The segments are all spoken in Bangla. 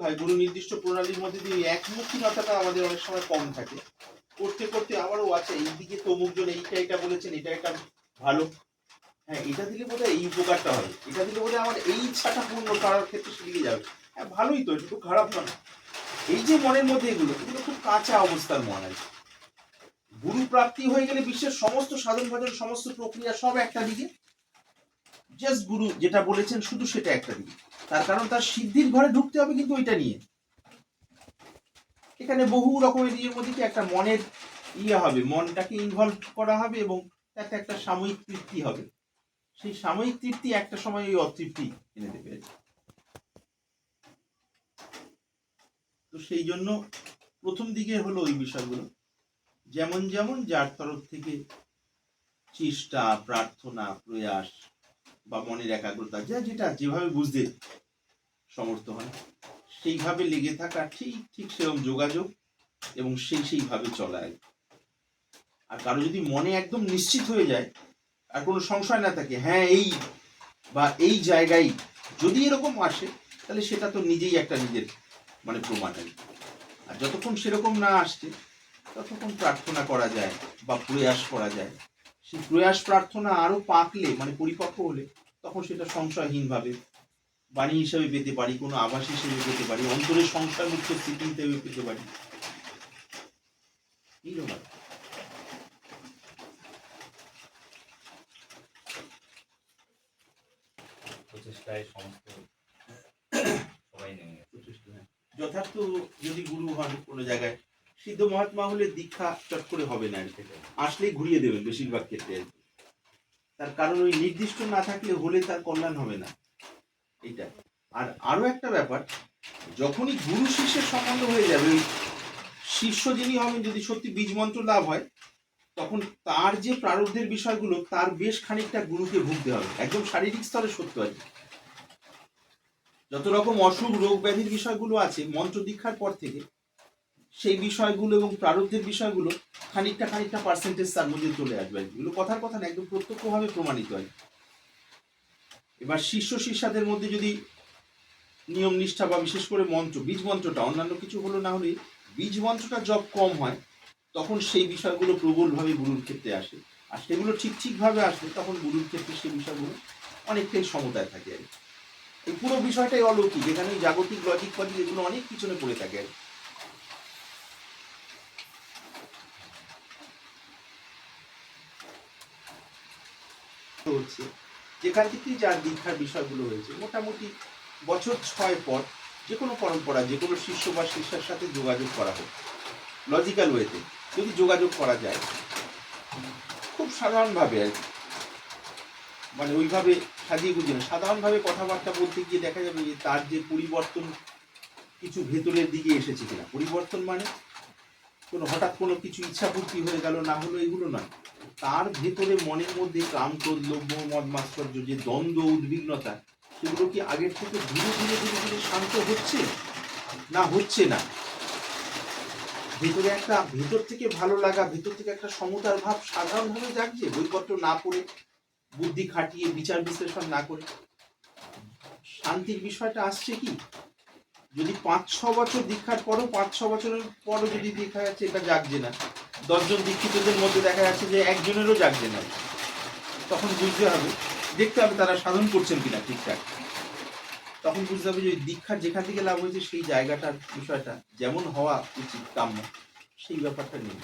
হয়। গুরু নির্দিষ্ট প্রণালীর মধ্যে দিয়ে একমুখীনতাটা আমাদের অনেক সময় কম থাকে। করতে করতে আবারও এইদিকে তো অমুকজন এইটা এটা বলেছেন এটা এটা ভালো। হ্যাঁ এটা দিলে বোধহয় এই উপকারটা এটা দিলে আমার এই ইচ্ছাটা পূর্ণ করার ক্ষেত্রে সেদিকে যাবে। হ্যাঁ ভালোই তো তো খারাপ নয়। এই যে মনের মধ্যে এগুলো এগুলো খুব কাঁচা অবস্থার মন আছে গুরু প্রাপ্তি হয়ে গেলে বিশ্বের সমস্ত সাধন ভজন সমস্ত প্রক্রিয়া সব একটা দিকে। জাস্ট গুরু যেটা বলেছেন শুধু সেটা একটা দিকে। তার কারণ তার সিদ্ধির ঘরে ঢুকতে হবে কিন্তু ওইটা নিয়ে। এখানে বহু রকমের ইয়ের মধ্যে একটা মনের ইয়ে হবে, মনটাকে ইনভলভ করা হবে এবং তাতে একটা সাময়িক তৃপ্তি হবে। সেই সাময়িক তৃপ্তি একটা সময় ওই অতৃপ্তি এনে দেবে। তো সেই জন্য প্রথম দিকে হলো ওই বিষয়গুলো। যেমন যেমন যার তরফ থেকে চেষ্টা, প্রার্থনা, প্রয়াস বা মনের একাগ্রতা, যা যেটা যেভাবে বুঝতে সমর্থ হয়, সেইভাবে লেগে থাকা, ঠিক ঠিক সেরকম যোগাযোগ এবং সেই সেইভাবে চলা আর কারও যদি মনে একদম নিশ্চিত হয়ে যায়, আর কোনো সংশয় না থাকে হ্যাঁ এই বা এই জায়গায় যদি এরকম আসে, তাহলে সেটা তো নিজেই একটা নিজের মানে প্রমাণ আর। আর যতক্ষণ সেরকম না আসছে, ততক্ষণ প্রার্থনা করা যায় বা প্রয়াস করা যায় সেই প্রয়াস প্রার্থনা আরও পাকলে মানে পরিপক্ক হলে তখন সেটা সংশয়হীনভাবে বাণী হিসাবে পেতে পারি কোনো আভাস হিসেবে পেতে পারি অন্তরের সংশয় মুক্ত স্থিতি হিসেবে পেতে পারি। প্রচেষ্টায় সমস্ত সবাই নেমে হ্যাঁ। যথার্থ যদি গুরু হন কোনো জায়গায় সিদ্ধ মহাত্মা হলে দীক্ষা চট করে হবে না। আসলেই ঘুরিয়ে দেবেন বেশিরভাগ ক্ষেত্রে। তার কারণ ওই নির্দিষ্ট না থাকলে হলে তার কল্যাণ হবে না এইটা আর আরও একটা ব্যাপার, যখনই গুরু শিষ্যের সম্বন্ধ হয়ে যাবে শিষ্য যিনি হবেন, যদি সত্যি বীজ মন্ত্র লাভ হয়, তখন তার যে প্রারব্ধের বিষয়গুলো, তার বেশ খানিকটা গুরুকে ভুগতে হবে একদম শারীরিক স্তরে সত্য আছে যত রকম অসুখ, রোগ ব্যাধির বিষয়গুলো আছে, মন্ত্র দীক্ষার পর থেকে সেই বিষয়গুলো এবং প্রারব্ধের বিষয়গুলো খানিকটা খানিকটা পার্সেন্টেজ তার মধ্যে চলে আসবে কি। এগুলো কথার কথা না, একদম প্রত্যক্ষভাবে প্রমাণিত হয় এবার শিষ্য শিষ্যাদের মধ্যে যদি নিয়ম নিষ্ঠা বা বিশেষ করে মন্ত্র, বীজ মন্ত্রটা, অন্যান্য কিছু হলো না হলে বীজ মন্ত্রটা জব কম হয়, তখন সেই বিষয়গুলো প্রবলভাবে গুরুর ক্ষেত্রে আসে আর সেগুলো ঠিক ঠিকভাবে আসলে তখন গুরুর ক্ষেত্রে সেই বিষয়গুলো অনেকটাই সমতায় থাকে আর কি। এই পুরো বিষয়টাই অলৌকিক এখানে জাগতিক লজিক ফজিক এগুলো অনেক পিছনে পড়ে থাকে আর হচ্ছে যেখান থেকেই যার দীক্ষার বিষয়গুলো হয়েছে, মোটামুটি বছর ছয় পর যে কোনো পরম্পরা যে কোনো শিষ্য বা শিষ্যের সাথে যোগাযোগ করা হোক। লজিক্যাল ওয়েতে যদি যোগাযোগ করা যায়, খুব সাধারণভাবে আর কি। মানে ওইভাবে সাজিয়ে গুজিয়ে সাধারণভাবে কথাবার্তা বলতে গিয়ে দেখা যাবে যে তার যে পরিবর্তন কিছু ভেতরের দিকে এসেছে কিনা। পরিবর্তন মানে কোনো হঠাৎ কোনো কিছু ইচ্ছাপূর্তি হয়ে গেল, না হলো এগুলো নয়। তার ভেতরে মনের মধ্যে কাম ক্রোধ মদ মাৎসর্য যে দ্বন্দ্ব, উদ্বিগ্নতা, সেগুলো কি আগের থেকে ধীরে ধীরে ধীরে ধীরে শান্ত হচ্ছে? না হচ্ছে না। ভেতরে একটা, ভেতর থেকে ভালো লাগা, ভেতর থেকে একটা সমতার ভাব সাধারণভাবে জাগছে। বইপত্র না পড়ে, বুদ্ধি খাটিয়ে, বিচার বিশ্লেষণ না করে। শান্তির বিষয়টা আসছে কি? যদি পাঁচ, ছ বছর দীক্ষার পরও, পাঁচ, ছ বছরের পরও যদি দেখা যাচ্ছে, এটা জাগছে না। দশজন দীক্ষিতদের মধ্যে দেখা যাচ্ছে যে একজনেরও জাগছে না। তখন বুঝতে হবে, দেখতে হবে তারা সাধন করছেন কিনা ঠিকঠাক। তখন বুঝতে হবে যে দীক্ষার যেখান থেকে লাভ হয়েছে, সেই জায়গাটার বিষয়টা যেমন হওয়া উচিত কাম্য, সেই ব্যাপারটা নেই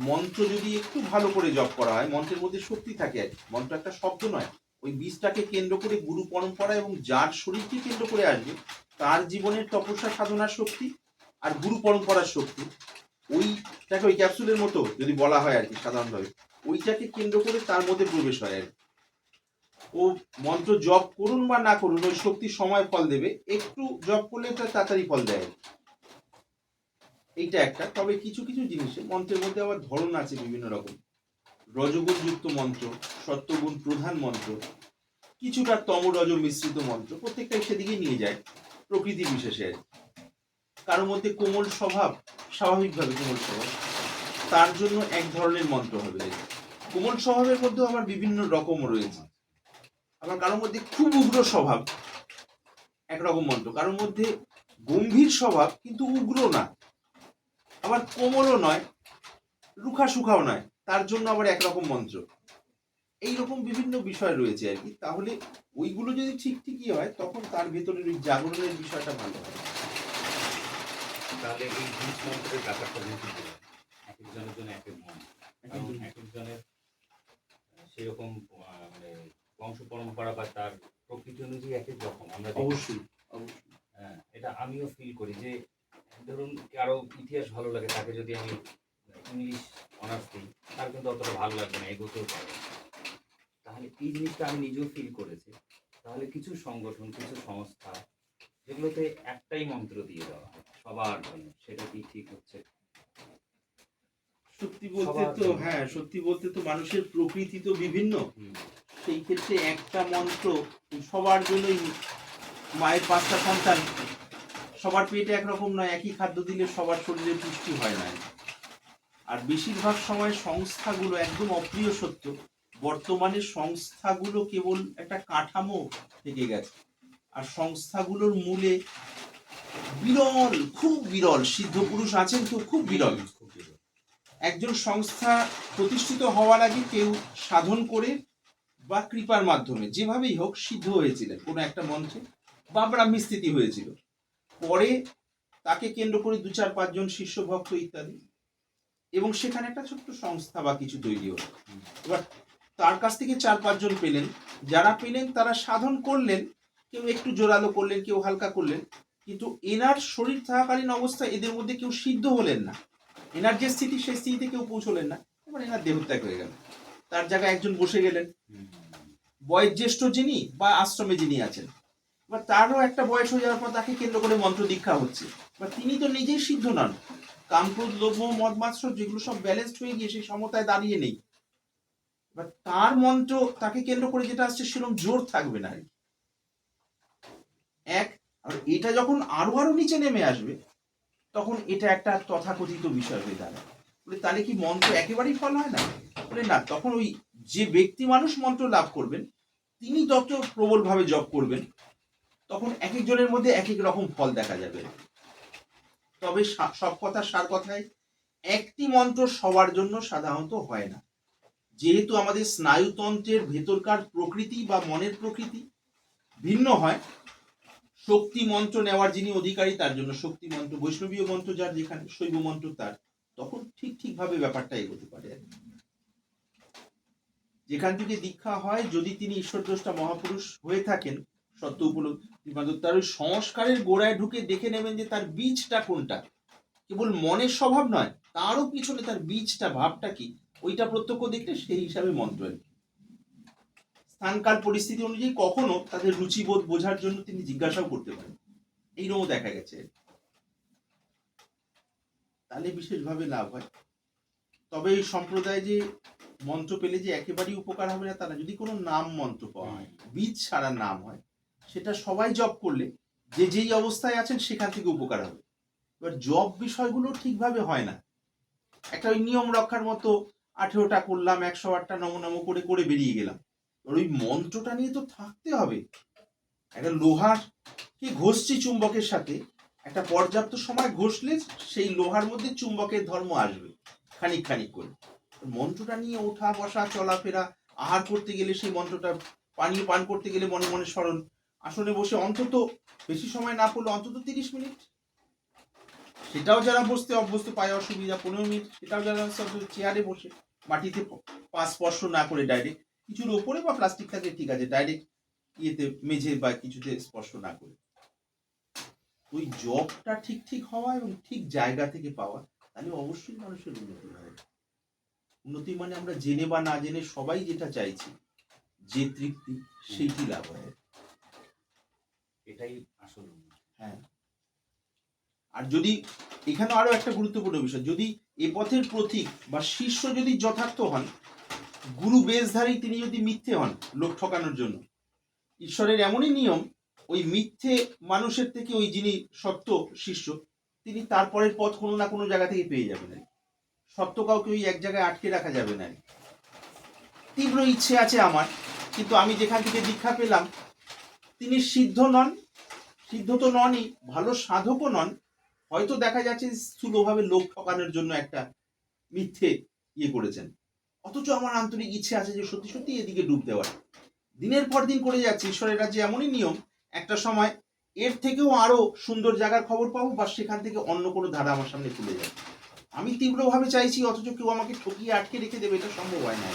মন্ত্র যদি একটু ভালো করে জপ করা হয়, মন্ত্রের মধ্যে শক্তি থাকে আর। মন্ত্র একটা শব্দ নয় ওই বীজটাকে কেন্দ্র করে গুরু পরম্পরা এবং যার শরীরকে কেন্দ্র করে আসবে, তার জীবনের তপস্যা সাধনার শক্তি আর গুরু পরম্পরার শক্তি ওইটাকে ওই ক্যাপসুলের মতো যদি বলা হয় আর কি সাধারণভাবে, ওইটাকে কেন্দ্র করে তার মধ্যে প্রবেশ হয় আর। ও মন্ত্র জপ করুন বা না করুন, ওই শক্তি সময় ফল দেবে একটু জপ করলে তাড়াতাড়ি ফল দেয়। এইটা একটা। তবে কিছু কিছু জিনিসে মন্ত্রের মধ্যে আবার ধরন আছে বিভিন্ন রকম। রজগুণ যুক্ত মন্ত্র, সত্যগুণ প্রধান মন্ত্র, কিছুটা তম রজ মিশ্রিত মন্ত্র প্রত্যেকটাই সেদিকে নিয়ে যায় প্রকৃতি বিশেষে। আর কি। কারোর মধ্যে কোমল স্বভাব, স্বাভাবিকভাবে কোমল স্বভাব, তার জন্য এক ধরনের মন্ত্র হবে। কোমল স্বভাবের মধ্যেও আবার বিভিন্ন রকম রয়েছে। আবার কারোর মধ্যে খুব উগ্র স্বভাব, একরকম মন্ত্র। কারোর মধ্যে গম্ভীর স্বভাব, কিন্তু উগ্র না। আবার কোমলও নয় রুখা সুখাও নয় তার জন্য আবার একরকম মন্ত্র। এইরকম বিভিন্ন বিষয় রয়েছে আর কি। তাহলে ওইগুলো যদি ঠিক ঠিকই হয় তখন তার ভেতরের ওই জাগরণের বিষয়টা ভালো হয়। তাহলে এই বীজ মন্ত্রের ব্যাপারটা কিন্তু এক একজনের জন্য এক এক মন। কারণ এক একজনের সেরকম মানে বংশ পরম্পরা বা তার প্রকৃতি অনুযায়ী এক এক রকম। আমরা অবশ্যই হ্যাঁ এটা আমিও ফিল করি যে ধরুন কারও ইতিহাস ভালো লাগে তাকে যদি আমি ইংলিশ অনার্স দিই তার কিন্তু অতটা ভালো লাগবে না এগোতেও পারে তাহলে এই জিনিসটা আমি নিজেও ফিল করেছি। তাহলে কিছু সংগঠন কিছু সংস্থা যেগুলোতে একটাই মন্ত্র দিয়ে দেওয়া সবার জন্য সেটা কি ঠিক হচ্ছে? সত্যি বলতে তো হ্যাঁ সত্যি বলতে তো মানুষের প্রকৃতি তো বিভিন্ন। সেই ক্ষেত্রে একটা মন্ত্র সবার জন্যই মায়ের পাঁচটা সন্তান। সবার পেটে একরকম নয়, একই খাদ্য দিলে সবার শরীরে পুষ্টি হয় না। আর বেশিরভাগ সময় সংস্থাগুলো একদম অপ্রিয় সত্য, বর্তমানে সংস্থাগুলো কেবল একটা কাঠামো থেকে গেছে। আর সংস্থাগুলোর মূলে বিরল, খুব বিরল, সিদ্ধ পুরুষ আছেন তো, খুব বিরল। একজন সংস্থা প্রতিষ্ঠিত হওয়ার আগে কেউ সাধন করে বা কৃপার মাধ্যমে যেভাবেই হোক সিদ্ধ হয়েছিলেন, কোনো একটা মঞ্চে বা ব্রাহ্মী স্থিতি হয়েছিল। পরে তাকে কেন্দ্র করে দু চার পাঁচজন শিষ্য ভক্ত ইত্যাদি। এবং সেখানে একটা ছোট্ট সংস্থা বা কিছু তৈরি হলো। এবার তার কাছ থেকে চার পাঁচজন পেলেন। যারা পেলেন তারা সাধন করলেন কেউ একটু জোরালো করলেন কেউ হালকা করলেন। কিন্তু এনার শরীর থাকাকালীন অবস্থায় এদের মধ্যে কেউ সিদ্ধ হলেন না। এনার যে স্থিতি সেই স্থিতিতে কেউ পৌঁছলেন না। এবার এনার দেহত্যাগ হয়ে গেল। তার জায়গায় একজন বসে গেলেন। বয়োজ্যেষ্ঠ যিনি বা আশ্রমে যিনি আছেন এবার তারও একটা বয়স হয়ে যাওয়ার পর তাকে কেন্দ্র করে মন্ত্র দীক্ষা হচ্ছে। বা তিনি তো নিজেই সিদ্ধ নন। কামক্রোধ লোভ মদ মাৎসর যেগুলো সব ব্যালেন্সড হয়ে গিয়ে সেই সমতায় দাঁড়িয়ে নেই। এবার তার মন্ত্র তাকে কেন্দ্র করে যেটা আসছে সেরকম জোর থাকবে না। এক, আর এটা যখন আরও আরও নিচে নেমে আসবে, তখন এটা একটা তথাকথিত বিষয় হয়ে দাঁড়ায়। বলে তাহলে কি মন্ত্র একেবারেই ফল হয় না? বলে না, তখন ওই যে ব্যক্তি মানুষ মন্ত্র লাভ করবেন, তিনি যত প্রবলভাবে জপ করবেন তখন এক একজনের মধ্যে এক এক রকম ফল দেখা যাবে তবে সব কথা সার কথায় একটি মন্ত্র সবার জন্য সাধারণত হয় না যেহেতু আমাদের স্নায়ুতন্ত্রের ভেতরকার প্রকৃতি বা মনের প্রকৃতি ভিন্ন হয়, শক্তি মন্ত্র নেওয়ার যিনি অধিকারী, তার জন্য শক্তি মন্ত্র, বৈষ্ণবীয় মন্ত্র যার যেখানে, শৈব মন্ত্র তার, তখন ঠিক ঠিকভাবে ব্যাপারটা এগোতে পারে। যেখান থেকে দীক্ষা হয়, যদি তিনি ঈশ্বরদ্রষ্টা মহাপুরুষ হয়ে থাকেন সত্য উপলব্ধি। তার ওই সংস্কারের গোড়ায় ঢুকে দেখে নেবেন যে তার বীজটা কোনটা, কেবল মনের স্বভাব নয়, তারও পিছনে তার বীজটা, ভাবটা কি, ওইটা প্রত্যক্ষ দেখলে সেই হিসাবে মন্ত্র আর। স্থানকাল পরিস্থিতি অনুযায়ী কখনো তাদের রুচিবোধ বোঝার জন্য তিনি জিজ্ঞাসাও করতে পারেন। এইরকমও দেখা গেছে। তাহলে বিশেষভাবে লাভ হয়। তবে এই সম্প্রদায় যে মন্ত্র পেলে যে একেবারেই উপকার হবে না তারা যদি কোনো নাম মন্ত্র পাওয়া হয়, বীজ ছাড়া নাম হয় সেটা সবাই জব করলে যে যেই অবস্থায় আছেন সেখান থেকে উপকার হবে। এবার জব বিষয়গুলো ঠিকভাবে হয় না। একটা ওই নিয়ম রক্ষার মতো আঠেরোটা করলাম, একশো আটটা নমনম করে করে বেরিয়ে গেলাম। এবার ওই মন্ত্রটা নিয়ে তো থাকতে হবে। একটা লোহার কি ঘষছি চুম্বকের সাথে, একটা পর্যাপ্ত সময় ঘষলে সেই লোহার মধ্যে চুম্বকের ধর্ম আসবে, খানিক খানিক করে। মন্ত্রটা নিয়ে ওঠা বসা চলাফেরা, আহার করতে গেলে সেই মন্ত্রটা, পানীয় পান করতে গেলে মনে মনে স্মরণ আসনে বসে অন্তত বেশি সময় না পড়লে অন্তত তিরিশ মিনিট? সেটাও যারা বসতে অভ্যস্ত পায় অসুবিধা, পনেরো মিনিট, সেটাও যারা চেয়ারে বসে মাটিতে পা স্পর্শ না করে ডাইরেক্ট কিছুর ওপরে বা প্লাস্টিক থাকে, ঠিক আছে ডাইরেক্ট ইয়েতে মেঝে বা কিছুতে স্পর্শ না করে। ওই জবটা ঠিক ঠিক হওয়া এবং ঠিক জায়গা থেকে পাওয়া, তাহলে অবশ্যই মানুষের উন্নতি হয়। উন্নতি মানে আমরা জেনে বা না জেনে সবাই যেটা চাইছি, যে তৃপ্তি, সেইটি লাভ হয়। এটাই আসল। হ্যাঁ আর যদি এখানে আরও একটা গুরুত্বপূর্ণ বিষয়, যদি এ পথের প্রতীক বা শিষ্য যদি যথার্থ হন, গুরু বেশধারী তিনি যদি মিথ্যে হন, লোক ঠকানোর জন্য, ঈশ্বরের এমনই নিয়ম, ওই মিথ্যে মানুষের থেকে ওই যিনি সত্য শিষ্য তিনি তারপরের পথ কোনো না কোনো জায়গা থেকে পেয়ে যাবেন আর। সত্য কাউকে ওই এক জায়গায় আটকে রাখা যাবে না। তীব্র ইচ্ছে আছে আমার, কিন্তু আমি যেখান থেকে দীক্ষা পেলাম তিনি সিদ্ধ নন। সিদ্ধ তো ননই, ভালো সাধকও নন। হয়তো দেখা যাচ্ছে স্থূলভাবে লোক ঠকানোর জন্য একটা মিথ্যে ইয়ে করেছেন। অথচ আমার আন্তরিক ইচ্ছে আছে যে সত্যি সত্যি এদিকে ডুব দেওয়ার। দিনের পর দিন করে যাচ্ছে, ঈশ্বরের রাজ্যে এমনই নিয়ম, একটা সময় এর থেকেও আরও সুন্দর জায়গার খবর পাবো বা সেখান থেকে অন্য কোনো ধারা আমার সামনে খুলে যাবে আমি তীব্রভাবে চাইছি, অথচ কেউ আমাকে ঠকিয়ে আটকে রেখে দেবে, এটা সম্ভব হয় না।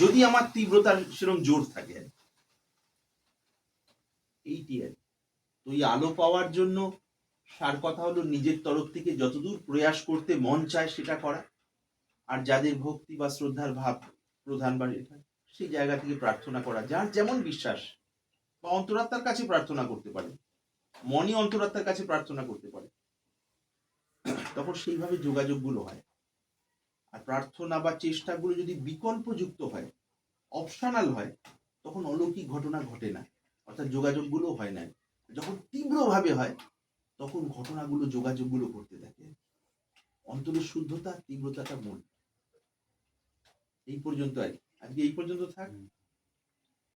যদি আমার তীব্রতার সেরকম জোর থাকে। আর। এইটি আর। তো এই আলো পাওয়ার জন্য সার কথা হলো নিজের তরফ থেকে যতদূর প্রয়াস করতে মন চায় সেটা করা। আর যাদের ভক্তি বা শ্রদ্ধার ভাব প্রধান বা এটা, সেই জায়গা থেকে প্রার্থনা করা। যার যেমন বিশ্বাস বা অন্তরাত্মার কাছে প্রার্থনা করতে পারে। মনই অন্তরাত্মার কাছে প্রার্থনা করতে পারে। তখন সেইভাবে যোগাযোগগুলো হয়। আর প্রার্থনা বা চেষ্টাগুলো যদি বিকল্পযুক্ত হয় অপশনাল হয় তখন অলৌকিক ঘটনা ঘটে না। অর্থাৎ যোগাযোগগুলো হয় না যখন তীব্রভাবে হয়, তখন ঘটনাগুলো যোগাযোগগুলো করতে থাকে। অন্তরের শুদ্ধতা, তীব্রতাটা মূল। এই পর্যন্ত আজকে এই পর্যন্ত থাক।